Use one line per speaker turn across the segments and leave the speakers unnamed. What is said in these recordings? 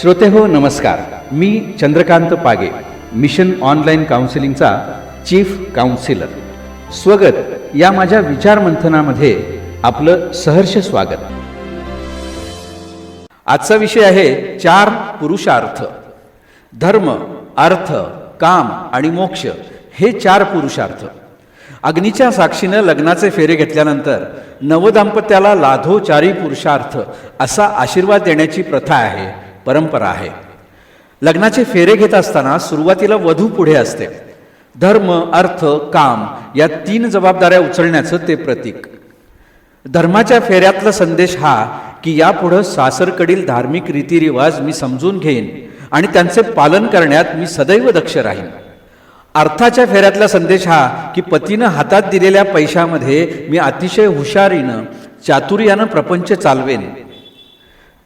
श्रोते हो नमस्कार. मी चंद्रकांत पागे मिशन ऑनलाईन काउन्सिलिंगचा चीफ काउन्सिलर. स्वगत. या माझ्या विचारमंथनामध्ये आपलं सहर्ष स्वागत. आजचा विषय आहे चार पुरुषार्थ. धर्म अर्थ काम आणि मोक्ष हे चार पुरुषार्थ. अग्नीच्या साक्षीनं लग्नाचे फेरे घेतल्यानंतर नवदाम्पत्याला लाधो चारी पुरुषार्थ असा आशीर्वाद देण्याची प्रथा आहे. परंपरा आहे. लग्नाचे फेरे घेत असताना सुरुवातीला वधू पुढे असते. धर्म अर्थ काम या तीन जबाबदाऱ्या उचलण्याचं ते प्रतीक. धर्माच्या फेऱ्यातला संदेश हा की यापुढं सासरकडील धार्मिक रीतिरिवाज मी समजून घेईन आणि त्यांचे पालन करण्यात मी सदैव दक्ष राहीन. अर्थाच्या फेऱ्यातला संदेश हा की पतीनं हातात दिलेल्या पैशामध्ये मी अतिशय हुशारीनं चातुर्यानं प्रपंच चालवेन.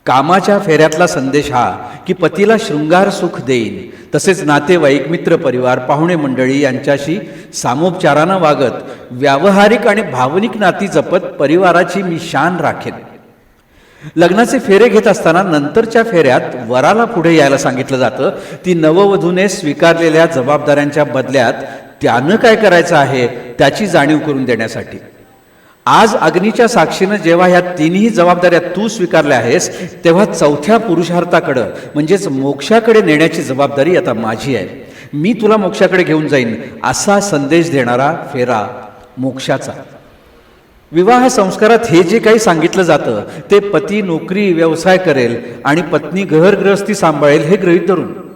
कामाच्या फेऱ्यातला संदेश हा की पतीला शृंगार सुख देईन. तसेच नातेवाईक मित्र परिवार पाहुणे मंडळी यांच्याशी सामोपचारानं वागत व्यावहारिक आणि भावनिक नाती जपत परिवाराची मी शान राखेन. लग्नाचे फेरे घेत असताना नंतरच्या फेऱ्यात वराला पुढे यायला सांगितलं जातं. ती नववधूने स्वीकारलेल्या जबाबदाऱ्यांच्या बदल्यात त्यानं काय करायचं आहे त्याची जाणीव करून देण्यासाठी. आज अग्नीच्या साक्षीनं जेव्हा ह्या तिन्ही जबाबदाऱ्या तू स्वीकारल्या आहेस तेव्हा चौथ्या पुरुषार्थाकडं म्हणजेच मोक्षाकडे नेण्याची जबाबदारी आता माझी आहे. मी तुला मोक्षाकडे घेऊन जाईन असा संदेश देणारा फेरा मोक्षाचा. विवाह संस्कारात हे जे काही सांगितलं जातं ते पती नोकरी व्यवसाय करेल आणि पत्नी घरग्रहस्थी सांभाळेल हे गृहीत धरून.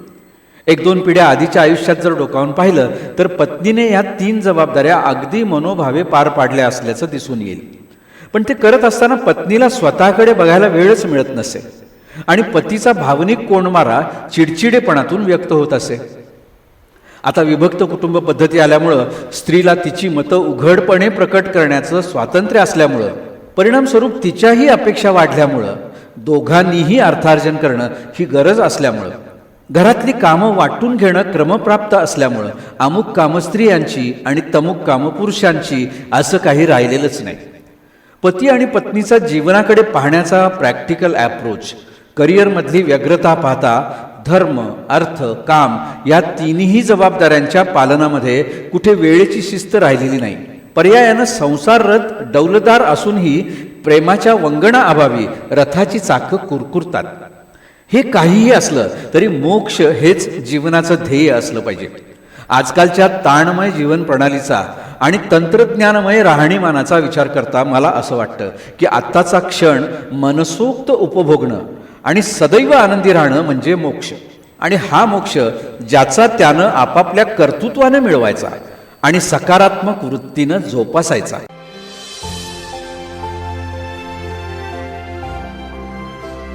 एक दोन पिढ्या आधीच्या आयुष्यात जर डोकावून पाहिलं तर पत्नीने या तीन जबाबदाऱ्या अगदी मनोभावे पार पाडल्या असल्याचं दिसून येईल. पण ते करत असताना पत्नीला स्वतःकडे बघायला वेळच मिळत नसे आणि पतीचा भावनिक कोंडमारा चिडचिडेपणातून व्यक्त होत असे. आता विभक्त कुटुंब पद्धती आल्यामुळं स्त्रीला तिची मतं उघडपणे प्रकट करण्याचं स्वातंत्र्य असल्यामुळं परिणामस्वरूप तिच्याही अपेक्षा वाढल्यामुळं दोघांनीही अर्थार्जन करणं ही गरज असल्यामुळं घरातली कामं वाटून घेणं क्रमप्राप्त असल्यामुळं अमुक कामं स्त्रियांची आणि तमुक कामं पुरुषांची असं काही राहिलेलंच नाही. पती आणि पत्नीचा जीवनाकडे पाहण्याचा प्रॅक्टिकल ॲप्रोच करिअरमधली व्यग्रता पाहता धर्म अर्थ काम या तिन्ही जबाबदाऱ्यांच्या पालनामध्ये कुठे वेळेची शिस्त राहिलेली नाही. पर्यायानं संसार रथ डौलदार असूनही प्रेमाच्या वंगणाअभावी रथाची चाकं कुरकुरतात. हे काहीही असलं तरी मोक्ष हेच जीवनाचं ध्येय असलं पाहिजे. आजकालच्या ताणमय जीवन प्रणालीचा आणि तंत्रज्ञानमय राहणीमानाचा विचार करता मला असं वाटतं की आत्ताचा क्षण मनसोक्त उपभोगणं आणि सदैव आनंदी राहणं म्हणजे मोक्ष. आणि हा मोक्ष ज्याचा त्यानं आपापल्या कर्तृत्वानं मिळवायचा आणि सकारात्मक वृत्तीनं जोपासायचा.